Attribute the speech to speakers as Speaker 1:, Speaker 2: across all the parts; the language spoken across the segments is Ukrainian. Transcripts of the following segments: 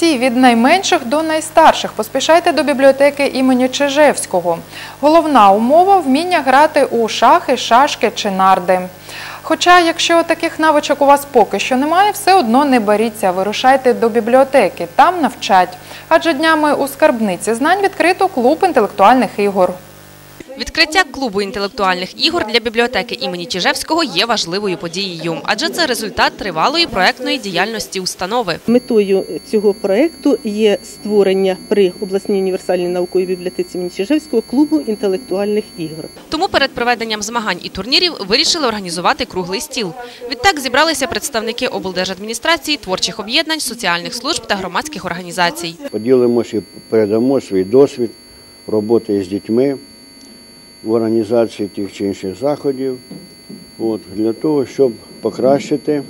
Speaker 1: Всі від найменших до найстарших поспішайте до бібліотеки імені Чижевського. Головна умова вміння грати у шахи, шашки чи нарди. Хоча, якщо таких навичок у вас поки що немає, все одно не боріться, вирушайте до бібліотеки, там навчать. Адже днями у скарбниці знань відкрито клуб інтелектуальних ігор.
Speaker 2: Відкриття клубу інтелектуальних ігор для бібліотеки імені Чижевського є важливою подією, адже це результат тривалої проектної діяльності установи.
Speaker 3: Метою цього проекту є створення при обласній універсальній науковій бібліотеці імені Чижевського клубу інтелектуальних ігор.
Speaker 2: Тому перед проведенням змагань і турнірів вирішили організувати круглий стіл. Відтак зібралися представники облдержадміністрації, творчих об'єднань, соціальних служб та громадських організацій.
Speaker 4: поділимося і передамо свій досвід роботи з дітьми в організації тих чи інших заходів, от, для того, щоб покращити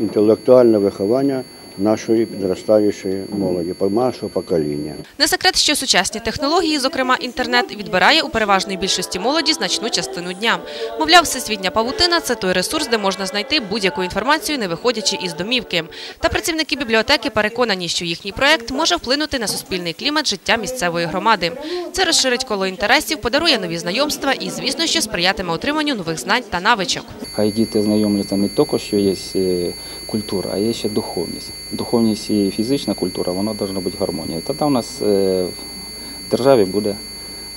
Speaker 4: інтелектуальне виховання нашої підростаючої молоді, нашого покоління.
Speaker 2: Не секрет, що сучасні технології, зокрема інтернет, відбирає у переважної більшості молоді значну частину дня. Мовляв, всесвітня павутина це той ресурс, де можна знайти будь-яку інформацію, не виходячи із домівки. Та працівники бібліотеки переконані, що їхній проект може вплинути на суспільний клімат життя місцевої громади. Це розширить коло інтересів, подарує нові знайомства і, звісно, що сприятиме отриманню нових знань та навичок.
Speaker 5: Хай діти знайомляться не тільки, що є е, культура, а є ще духовність. Духовність і фізична культура, вона має бути гармонія. Тоді у нас е, в державі буде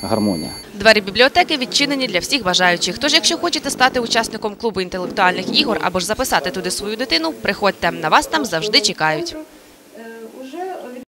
Speaker 5: гармонія.
Speaker 2: Двері бібліотеки відчинені для всіх бажаючих. Тож, якщо хочете стати учасником клубу інтелектуальних ігор або ж записати туди свою дитину, приходьте. На вас там завжди чекають.